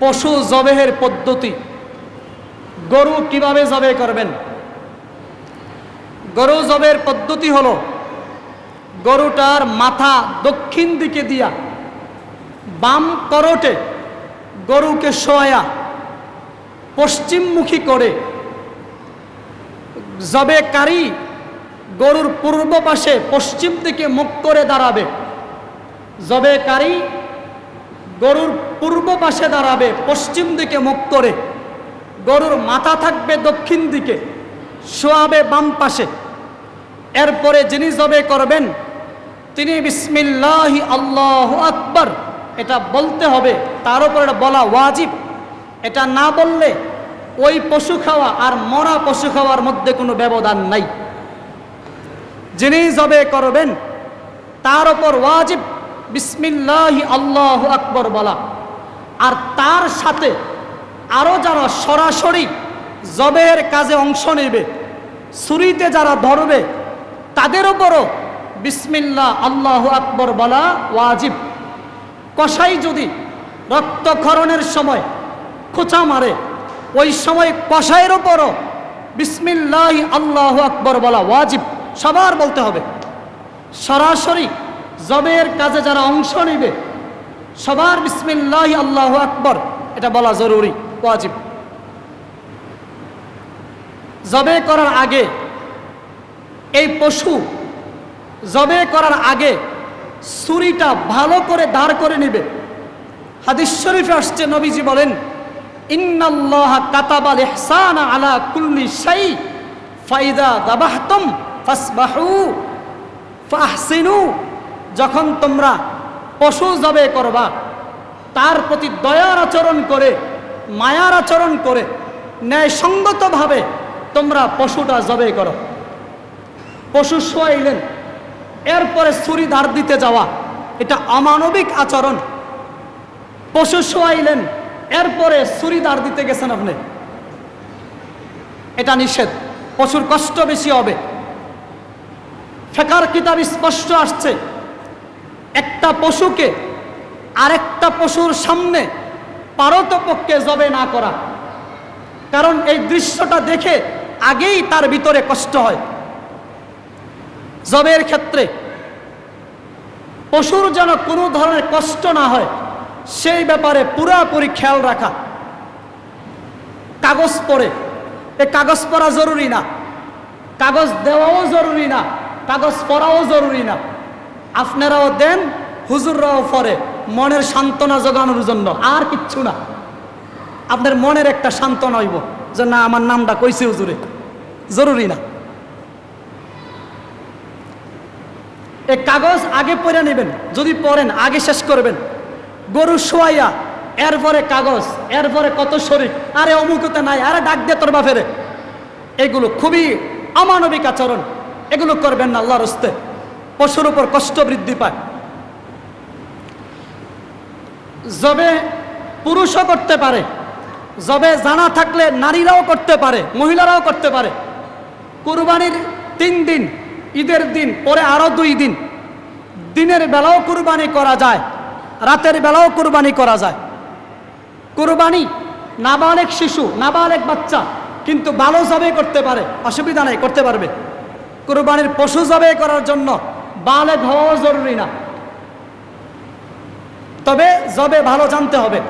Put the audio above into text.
পশু জবেহের পদ্ধতি। গরু কীভাবে জবে করবেন? গরু জবের পদ্ধতি হলো, গরুটার মাথা দক্ষিণ দিকে দিয়া বাম করটে গরুকে শোয়া পশ্চিমমুখী করে জবেকারী গরুর পূর্ব পাশে পশ্চিম দিকে মুখ করে দাঁড়াবে। জবেকারী গরুর পূর্ব পাশে দাঁড়াবে, পশ্চিম দিকে মুখ করে। গরুর মাথা থাকবে দক্ষিণ দিকে, শোয়াবে বাম পাশে। এরপরে যিনি জবে করবেন, তিনি বিসমিল্লাহি আল্লাহ আকবর, এটা বলতে হবে, তার উপর এটা বলা ওয়াজিব। এটা না বললে ওই পশু খাওয়া আর মরা পশু খাওয়ার মধ্যে কোনো ব্যবধান নাই। যিনি জবে করবেন, তার ওপর ওয়াজিব। বিসমিল্লাহি আল্লাহ আকবর বলা। আর তার সাথে আরও যারা সরাসরি জবের কাজে অংশ নেবে, ছুরিতে যারা ধরবে, তাদের ওপরও বিসমিল্লাহ আল্লাহ আকবর বলা ওয়াজিব। কষাই যদি রক্তক্ষরণের সময় খোঁচা মারে, ওই সময় কষাইয়ের ওপরও বিসমিল্লাহ আল্লাহ আকবর বলা ওয়াজিব। সবার বলতে হবে, সরাসরি জবের কাজে যারা অংশ নেবে, সবার বিসমিল্লাহ আল্লাহ আকবর, এটা বলা জরুরি, ওয়াজিব। জবে করার আগে, এই পশু জবে করার আগে ছুরিটা ভালো করে দাঁড় করে নিবে। হাদিস শরীফে আসছে, নবীজি বলেন, ইন্নাল্লাহ কাতাবাল ইহসানা আলা কুল্লি শাই ফাইদা দাবাহতুম ফাসবাহু ফাহসিনু যখন তোমরা পশু জবে করবা, তার প্রতি দয়ার আচরণ করে, মায়ার আচরণ করে, ন্যায়সঙ্গতভাবে তোমরা পশুটা জবে করো। পশু শোয়াইলেন, এরপরে ছুরি ধার দিতে যাওয়া, এটা অমানবিক আচরণ। পশু শোয়াইলেন, এরপরে ছুরি ধার দিতে গেছেন আপনি। এটা নিষেধ, পশুর কষ্ট বেশি হবে। ফেকার কিতাব স্পষ্ট আসছে। একটা পশুকে আরেকটা পশুর সামনে পারতপক্ষে জবে না করা। কারণ এই দৃশ্যটা দেখে আগেই তার ভিতরে কষ্ট হয়। জবের ক্ষেত্রে পশুর যেন কোনো ধরনের কষ্ট না হয়, সেই ব্যাপারে পুরাপুরি খেয়াল রাখা। কাগজ পড়ে। এ কাগজ পড়া জরুরি না। কাগজ দেওয়াও জরুরি না। কাগজ পড়াও জরুরি না। আপনারাও দেন, হুজুররাও পরে মনের সান্ত্বনা জোগানোর জন্য আর কিচ্ছু না। আপনার মনের একটা সান্ত্বনা হইব যে, না, আমার নামটা কইছে হুজুরে। জরুরি না। এই কাগজ আগে পড়ে নেবেন, যদি পড়েন, আগে শেষ করবেন। গরু শোয়াইয়া, এরপরে কাগজ, এরপরে কত শরীর, আরে অমুকতে নাই, আরে ডাক দে তোর বাফেরে এগুলো খুবই অমানবিক আচরণ। এগুলো করবেন না, আল্লাহর হস্তে। পশুর উপর কষ্ট বৃদ্ধি পায়। জবে পুরুষও করতে পারে জবে জানা থাকলে নারীরাও করতে পারে, মহিলারাও করতে পারে। কুরবানির তিন দিন, ঈদের দিন, পরে আরও দুই দিন। দিনের বেলাও কুরবানি করা যায়, রাতের বেলাও কুরবানি করা যায়। কুরবানি নাবালেক শিশু, নাবালেক বাচ্চা, কিন্তু ভালো জবে করতে পারে, অসুবিধা নেই, করতে পারবে। কুরবানির পশু জবে করার জন্য বালেক হওয়াও জরুরি না। তবে জবে ভালো জানতে হবে।